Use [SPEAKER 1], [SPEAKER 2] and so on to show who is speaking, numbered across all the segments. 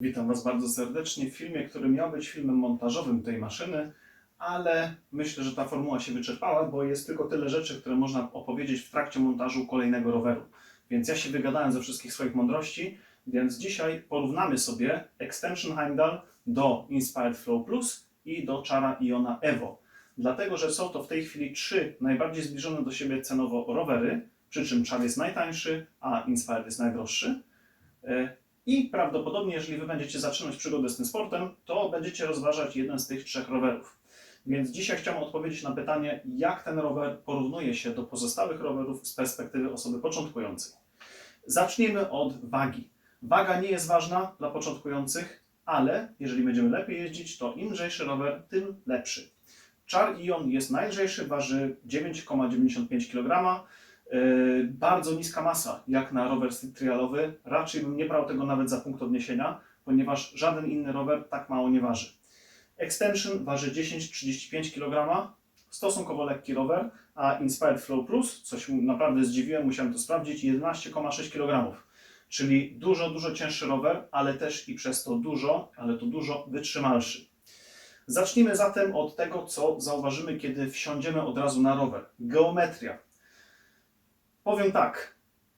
[SPEAKER 1] Witam Was bardzo serdecznie w filmie, który miał być filmem montażowym tej maszyny, ale myślę, że ta formuła się wyczerpała, bo jest tylko tyle rzeczy, które można opowiedzieć w trakcie montażu kolejnego roweru. Więc ja się wygadałem ze wszystkich swoich mądrości, więc dzisiaj porównamy sobie Extension Heimdall do Inspired Flow Plus i do Chara Iona Evo. Dlatego, że są to w tej chwili trzy najbardziej zbliżone do siebie cenowo rowery, przy czym Char jest najtańszy, a Inspired jest najdroższy. I prawdopodobnie, jeżeli Wy będziecie zaczynać przygodę z tym sportem, to będziecie rozważać jeden z tych trzech rowerów. Więc dzisiaj chciałem odpowiedzieć na pytanie, jak ten rower porównuje się do pozostałych rowerów z perspektywy osoby początkującej. Zacznijmy od wagi. Waga nie jest ważna dla początkujących, ale jeżeli będziemy lepiej jeździć, to im lżejszy rower, tym lepszy. Char Ion jest najlżejszy, waży 9,95 kg. Yy, bardzo niska masa, jak na rower trialowy. Raczej bym nie brał tego nawet za punkt odniesienia, ponieważ żaden inny rower tak mało nie waży. Extension waży 10,35 kg, stosunkowo lekki rower, a Inspired Flow Plus, coś naprawdę zdziwiłem, musiałem to sprawdzić, 11,6 kg. Czyli dużo, dużo cięższy rower, ale też i przez to dużo, ale to dużo wytrzymalszy. Zacznijmy zatem od tego, co zauważymy, kiedy wsiądziemy od razu na rower. Geometria. Powiem tak,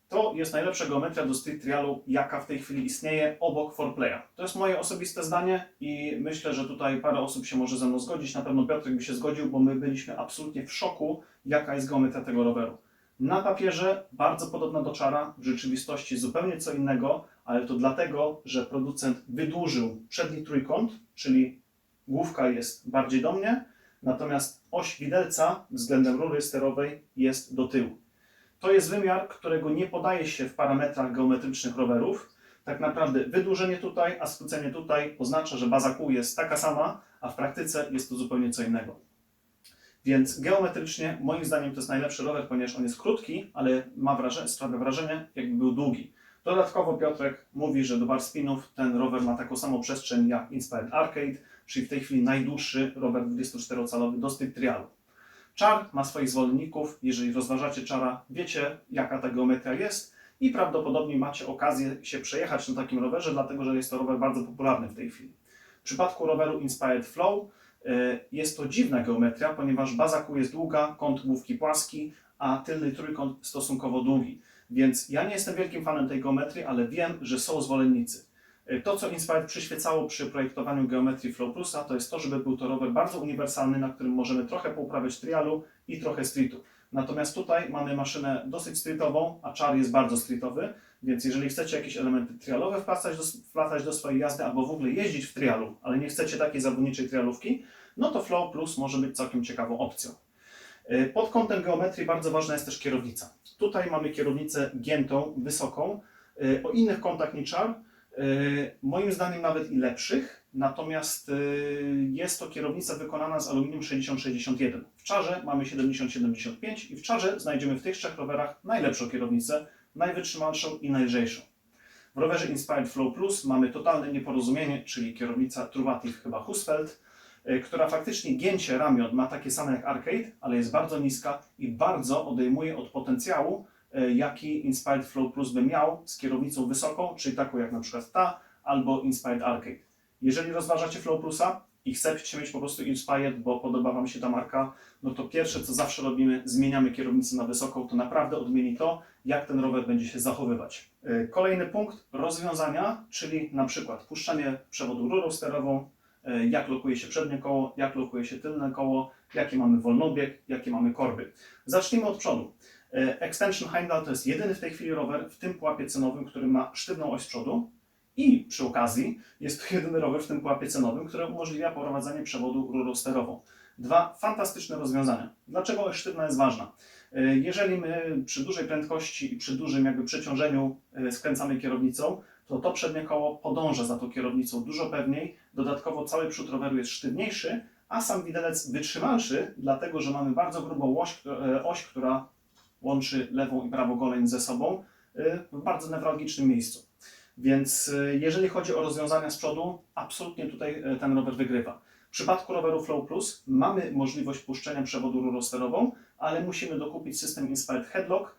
[SPEAKER 1] to jest najlepsza geometria do street trialu, jaka w tej chwili istnieje obok foreplaya. To jest moje osobiste zdanie i myślę, że tutaj parę osób się może ze mną zgodzić. Na pewno Piotrek by się zgodził, bo my byliśmy absolutnie w szoku, jaka jest geometria tego roweru. Na papierze bardzo podobna do czara, w rzeczywistości zupełnie co innego, ale to dlatego, że producent wydłużył przedni trójkąt, czyli główka jest bardziej do mnie, natomiast oś widelca względem rury sterowej jest do tyłu. To jest wymiar, którego nie podaje się w parametrach geometrycznych rowerów. Tak naprawdę wydłużenie tutaj, a skrócenie tutaj oznacza, że baza kół jest taka sama, a w praktyce jest to zupełnie co innego. Więc geometrycznie, moim zdaniem, to jest najlepszy rower, ponieważ on jest krótki, ale ma wrażenie, sprawia wrażenie, jakby był długi. Dodatkowo Piotrek mówi, że do bar spinów ten rower ma taką samą przestrzeń jak Inspired Arcade, czyli w tej chwili najdłuższy rower 24-calowy do trialu. Czar ma swoich zwolenników. Jeżeli rozważacie czara, wiecie jaka ta geometria jest i prawdopodobnie macie okazję się przejechać na takim rowerze, dlatego że jest to rower bardzo popularny w tej chwili. W przypadku roweru Inspired Flow y, jest to dziwna geometria, ponieważ baza kół jest długa, kąt główki płaski, a tylny trójkąt stosunkowo długi. Więc ja nie jestem wielkim fanem tej geometrii, ale wiem, że są zwolennicy. To, co Inspired przyświecało przy projektowaniu geometrii Flow Plusa, to jest to, żeby był to rower bardzo uniwersalny, na którym możemy trochę pouprawiać trialu i trochę streetu. Natomiast tutaj mamy maszynę dosyć streetową, a Char jest bardzo streetowy, więc jeżeli chcecie jakieś elementy trialowe wplatać do, wplatać do swojej jazdy albo w ogóle jeździć w trialu, ale nie chcecie takiej zawodniczej trialówki, no to Flow Plus może być całkiem ciekawą opcją. Yy, Pod kątem geometrii bardzo ważna jest też kierownica. Tutaj mamy kierownicę giętą, wysoką, yy, o innych kątach niż Char, Yy, Moim zdaniem nawet i lepszych, natomiast yy, jest to kierownica wykonana z aluminium 6061. W czarze mamy 7075 i w czarze znajdziemy w tych trzech rowerach najlepszą kierownicę, najwytrzymalszą i najlżejszą. W rowerze Inspired Flow Plus mamy totalne nieporozumienie, czyli kierownica Truvativ chyba Husfeld, yy, która faktycznie gięcie ramion ma takie same jak Arcade, ale jest bardzo niska i bardzo odejmuje od potencjału, e, jaki Inspired Flow Plus by miał z kierownicą wysoką, czyli taką jak na przykład ta, albo Inspired Arcade. Jeżeli rozważacie Flow Plusa i chcecie mieć po prostu Inspired, bo podoba Wam się ta marka, no to pierwsze co zawsze robimy, zmieniamy kierownicę na wysoką, to naprawdę odmieni to, jak ten rower będzie się zachowywać. E, Kolejny punkt, rozwiązania, czyli na przykład puszczanie przewodu rurą sterową, e, jak lokuje się przednie koło, jak lokuje się tylne koło, jaki mamy wolnobieg, jakie mamy korby. Zacznijmy od przodu. E, Extension Heimdall to jest jedyny w tej chwili rower w tym pułapie cenowym, który ma sztywną oś przodu i przy okazji jest to jedyny rower w tym pułapie cenowym, który umożliwia prowadzenie przewodu rurą sterową. Dwa fantastyczne rozwiązania. Dlaczego oś sztywna jest ważna? E, Jeżeli my przy dużej prędkości i przy dużym jakby przeciążeniu e, skręcamy kierownicą, to to przednie koło podąża za tą kierownicą dużo pewniej. Dodatkowo cały przód roweru jest sztywniejszy, a sam widelec wytrzymalszy, dlatego że mamy bardzo grubą oś, oś która łączy lewą i prawą goleń ze sobą y, w bardzo newralgicznym miejscu. Więc y, jeżeli chodzi o rozwiązania z przodu, absolutnie tutaj y, ten rower wygrywa. W przypadku roweru Flow Plus mamy możliwość puszczenia przewodu rurosterową, ale musimy dokupić system Inspired Headlock,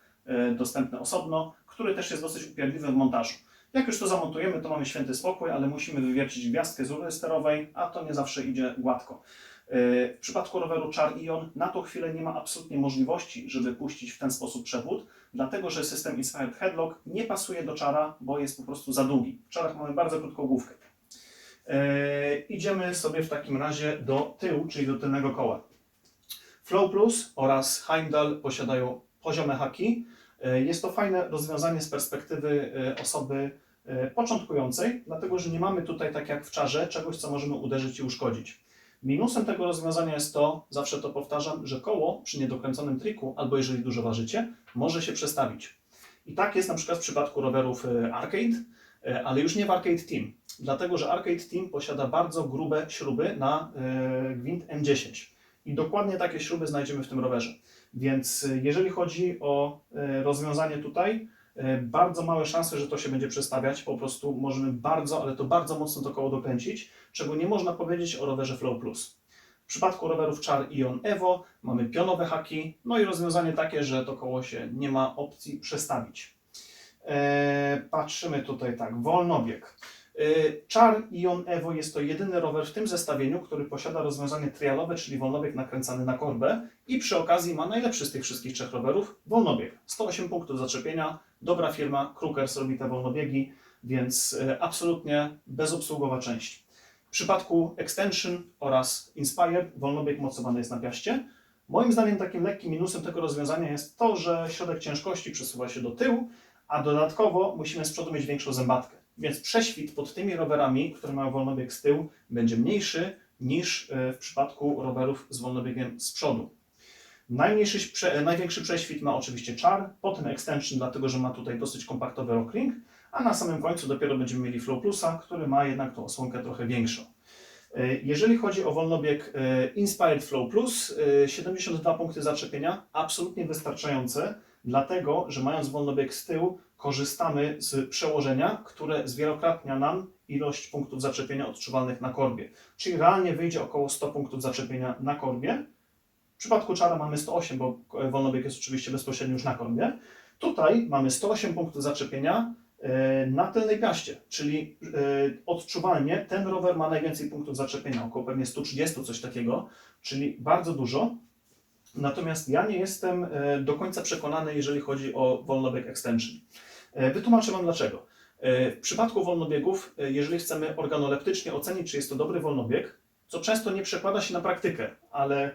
[SPEAKER 1] dostępny osobno, który też jest dosyć upierdliwy w montażu. Jak już to zamontujemy, to mamy święty spokój, ale musimy wywiercić gwiazdkę z rury sterowej, a to nie zawsze idzie gładko. Yy, W przypadku roweru Char Ion na tą chwilę nie ma absolutnie możliwości, żeby puścić w ten sposób przewód, dlatego że system Inspired Headlock nie pasuje do Chara, bo jest po prostu za długi. W Charach mamy bardzo krótką główkę. Yy, idziemy sobie w takim razie do tyłu, czyli do tylnego koła. Flow Plus oraz Heimdall posiadają poziome haki. Yy, Jest to fajne rozwiązanie z perspektywy osoby początkującej, dlatego że nie mamy tutaj, tak jak w czarze, czegoś, co możemy uderzyć i uszkodzić. Minusem tego rozwiązania jest to, zawsze to powtarzam, że koło przy niedokręconym triku, albo jeżeli dużo ważycie, może się przestawić. I tak jest na przykład w przypadku rowerów e, Arcade, e, ale już nie w Arcade Team, dlatego że Arcade Team posiada bardzo grube śruby na e, gwint M10. I dokładnie takie śruby znajdziemy w tym rowerze. Więc jeżeli chodzi o rozwiązanie tutaj, bardzo małe szanse, że to się będzie przestawiać. Po prostu możemy bardzo, ale to bardzo mocno to koło dokręcić, czego nie można powiedzieć o rowerze Flow Plus. W przypadku rowerów Char Ion Evo mamy pionowe haki, no i rozwiązanie takie, że to koło się nie ma opcji przestawić. Eee, patrzymy tutaj tak, wolnobieg. Eee, Char Ion Evo jest to jedyny rower w tym zestawieniu, który posiada rozwiązanie trialowe, czyli wolnobieg nakręcany na korbę i przy okazji ma najlepszy z tych wszystkich trzech rowerów, wolnobieg. 108 punktów zaczepienia, dobra firma, Krukers robi te wolnobiegi, więc e, absolutnie bezobsługowa część. W przypadku Extension oraz Inspired wolnobieg mocowany jest na piaście. Moim zdaniem takim lekkim minusem tego rozwiązania jest to, że środek ciężkości przesuwa się do tyłu, a dodatkowo musimy z przodu mieć większą zębatkę. Więc prześwit pod tymi rowerami, które mają wolnobieg z tyłu, będzie mniejszy niż e, w przypadku rowerów z wolnobiegiem z przodu. Najmniejszy, prze, największy prześwit ma oczywiście Char, potem Extension, dlatego że ma tutaj dosyć kompaktowy rockring, a na samym końcu dopiero będziemy mieli Flow Plusa, który ma jednak tą osłonkę trochę większą. E, Jeżeli chodzi o wolnobieg e, Inspired Flow Plus, e, 72 punkty zaczepienia, absolutnie wystarczające, dlatego że mając wolnobieg z tyłu, korzystamy z przełożenia, które zwielokrotnia nam ilość punktów zaczepienia odczuwalnych na korbie. Czyli realnie wyjdzie około 100 punktów zaczepienia na korbie. W przypadku czara mamy 108, bo wolnobieg jest oczywiście bezpośrednio już na korbie. Tutaj mamy 108 punktów zaczepienia e, na tylnej piaście, czyli e, odczuwalnie ten rower ma najwięcej punktów zaczepienia, około pewnie 130, coś takiego, czyli bardzo dużo. Natomiast ja nie jestem e, do końca przekonany, jeżeli chodzi o wolnobieg extension. E, Wytłumaczę Wam dlaczego. E, W przypadku wolnobiegów, e, jeżeli chcemy organoleptycznie ocenić, czy jest to dobry wolnobieg, co często nie przekłada się na praktykę, ale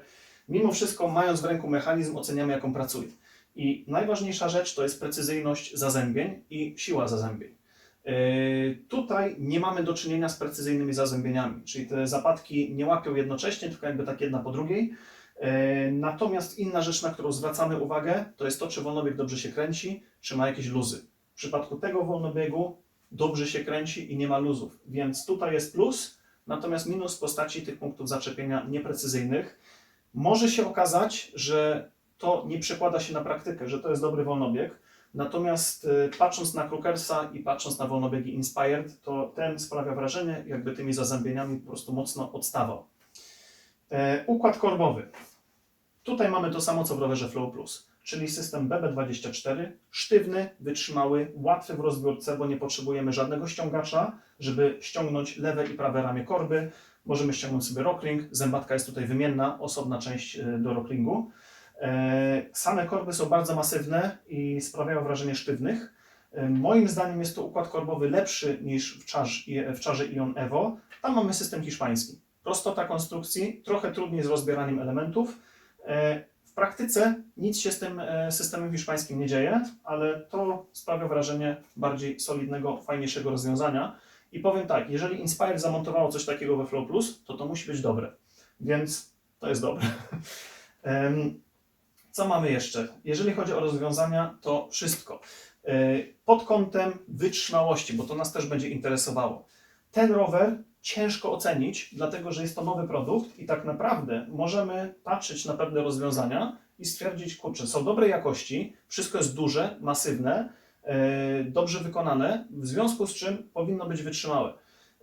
[SPEAKER 1] mimo wszystko, mając w ręku mechanizm, oceniamy, jak on pracuje. I najważniejsza rzecz to jest precyzyjność zazębień i siła zazębień. Tutaj nie mamy do czynienia z precyzyjnymi zazębieniami, czyli te zapadki nie łapią jednocześnie, tylko jakby tak jedna po drugiej. Natomiast inna rzecz, na którą zwracamy uwagę, to jest to, czy wolnobieg dobrze się kręci, czy ma jakieś luzy. W przypadku tego wolnobiegu dobrze się kręci i nie ma luzów, więc tutaj jest plus, natomiast minus w postaci tych punktów zaczepienia nieprecyzyjnych. Może się okazać, że to nie przekłada się na praktykę, że to jest dobry wolnobieg. Natomiast y, patrząc na Krukersa i patrząc na wolnobiegi Inspired, to ten sprawia wrażenie, jakby tymi zazębieniami po prostu mocno odstawał. E, układ korbowy. Tutaj mamy to samo co w rowerze Flow Plus, czyli system BB24, sztywny, wytrzymały, łatwy w rozbiórce, bo nie potrzebujemy żadnego ściągacza, żeby ściągnąć lewe i prawe ramię korby. Możemy ściągnąć sobie rockring, zębatka jest tutaj wymienna, osobna część y, do rockringu. E, Same korby są bardzo masywne i sprawiają wrażenie sztywnych. E, Moim zdaniem jest to układ korbowy lepszy niż w czarze, w czarze Ion Evo. Tam mamy system hiszpański. Prostota konstrukcji, trochę trudniej z rozbieraniem elementów. E, W praktyce nic się z tym e, systemem hiszpańskim nie dzieje, ale to sprawia wrażenie bardziej solidnego, fajniejszego rozwiązania. I powiem tak, jeżeli Inspire zamontowało coś takiego we Flow Plus, to to musi być dobre. Więc to jest dobre. Co mamy jeszcze? Jeżeli chodzi o rozwiązania, to wszystko. Yy, Pod kątem wytrzymałości, bo to nas też będzie interesowało. Ten rower ciężko ocenić, dlatego że jest to nowy produkt i tak naprawdę możemy patrzeć na pewne rozwiązania i stwierdzić, kurczę, są dobrej jakości, wszystko jest duże, masywne, yy, dobrze wykonane, w związku z czym powinno być wytrzymałe.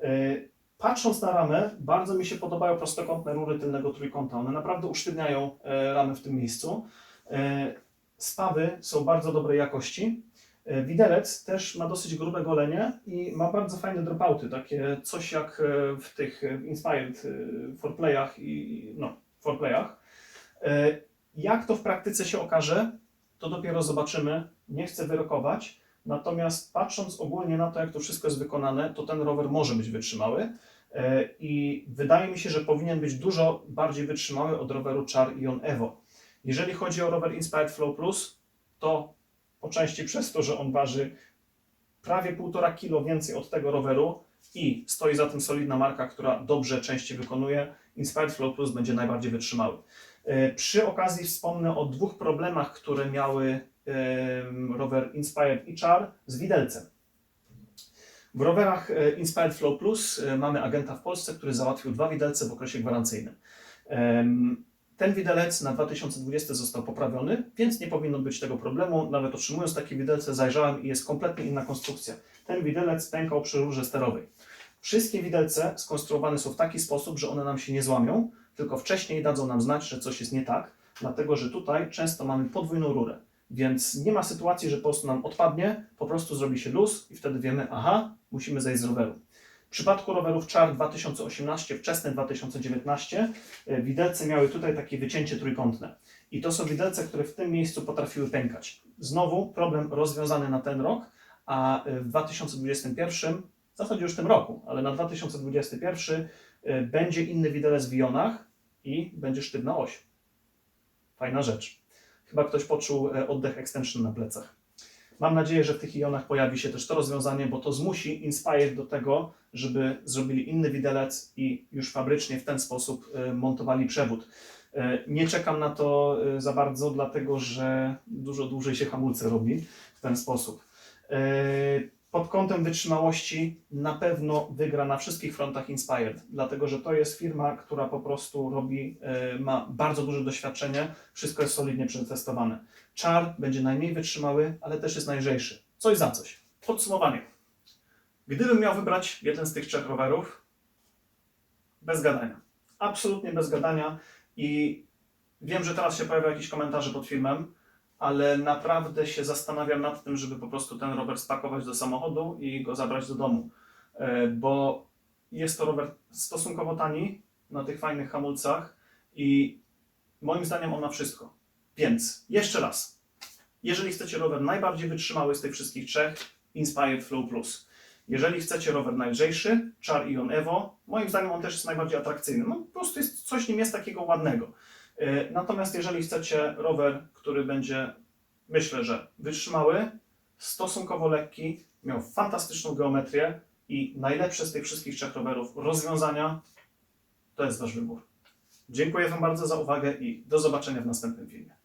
[SPEAKER 1] Yy, Patrząc na ramę, bardzo mi się podobają prostokątne rury tylnego trójkąta. One naprawdę usztywniają e, ramę w tym miejscu. E, Spawy są bardzo dobrej jakości. E, Widelec też ma dosyć grube golenie i ma bardzo fajne dropouty, takie coś jak e, w tych e, Inspired foreplayach i no, foreplayach. E, Jak to w praktyce się okaże, to dopiero zobaczymy. Nie chcę wyrokować, natomiast patrząc ogólnie na to, jak to wszystko jest wykonane, to ten rower może być wytrzymały i wydaje mi się, że powinien być dużo bardziej wytrzymały od roweru Char Ion Evo. Jeżeli chodzi o rower Inspired Flow Plus, to po części przez to, że on waży prawie 1,5 kg więcej od tego roweru i stoi za tym solidna marka, która dobrze części wykonuje, Inspired Flow Plus będzie najbardziej wytrzymały. E, Przy okazji wspomnę o dwóch problemach, które miały rower Inspired i Char z widelcem. W rowerach e, Inspired Flow Plus e, mamy agenta w Polsce, który załatwił dwa widelce w okresie gwarancyjnym. Ten widelec na 2020 został poprawiony, więc nie powinno być tego problemu. Nawet otrzymując takie widelce zajrzałem i jest kompletnie inna konstrukcja. Ten widelec pękał przy rurze sterowej. Wszystkie widelce skonstruowane są w taki sposób, że one nam się nie złamią, tylko wcześniej dadzą nam znać, że coś jest nie tak, dlatego że tutaj często mamy podwójną rurę. Więc nie ma sytuacji, że po prostu nam odpadnie, po prostu zrobi się luz i wtedy wiemy, aha, musimy zejść z roweru. W przypadku rowerów Char 2018, wczesne 2019, e, widelce miały tutaj takie wycięcie trójkątne. I to są widelce, które w tym miejscu potrafiły pękać. Znowu problem rozwiązany na ten rok, a e, w 2021, w zasadzie już w tym roku, ale na 2021 e, będzie inny widelec w jonach i będzie sztywna oś. Fajna rzecz. Chyba ktoś poczuł oddech extension na plecach. Mam nadzieję, że w tych ionach pojawi się też to rozwiązanie, bo to zmusi Inspire do tego, żeby zrobili inny widelec i już fabrycznie w ten sposób e, montowali przewód. E, Nie czekam na to e, za bardzo, dlatego że dużo dłużej się hamulce robi w ten sposób. Pod kątem wytrzymałości na pewno wygra na wszystkich frontach Inspired, dlatego że to jest firma, która po prostu robi, ma bardzo duże doświadczenie, wszystko jest solidnie przetestowane. Char będzie najmniej wytrzymały, ale też jest najlżejszy. Coś za coś. Podsumowanie. Gdybym miał wybrać jeden z tych trzech rowerów, bez gadania. Absolutnie bez gadania i wiem, że teraz się pojawią jakieś komentarze pod filmem, ale naprawdę się zastanawiam nad tym, żeby po prostu ten rower spakować do samochodu i go zabrać do domu, E, bo jest to rower stosunkowo tani na tych fajnych hamulcach i moim zdaniem on ma wszystko. Więc jeszcze raz, jeżeli chcecie rower najbardziej wytrzymały z tych wszystkich trzech, Inspired Flow Plus. Jeżeli chcecie rower najlżejszy, Char Ion Evo, moim zdaniem on też jest najbardziej atrakcyjny. No, po prostu jest, coś nim jest takiego ładnego. E, Natomiast jeżeli chcecie rower, który będzie, myślę, że wytrzymały, stosunkowo lekki, miał fantastyczną geometrię i najlepsze z tych wszystkich trzech rowerów rozwiązania, to jest Wasz wybór. Dziękuję Wam bardzo za uwagę i do zobaczenia w następnym filmie.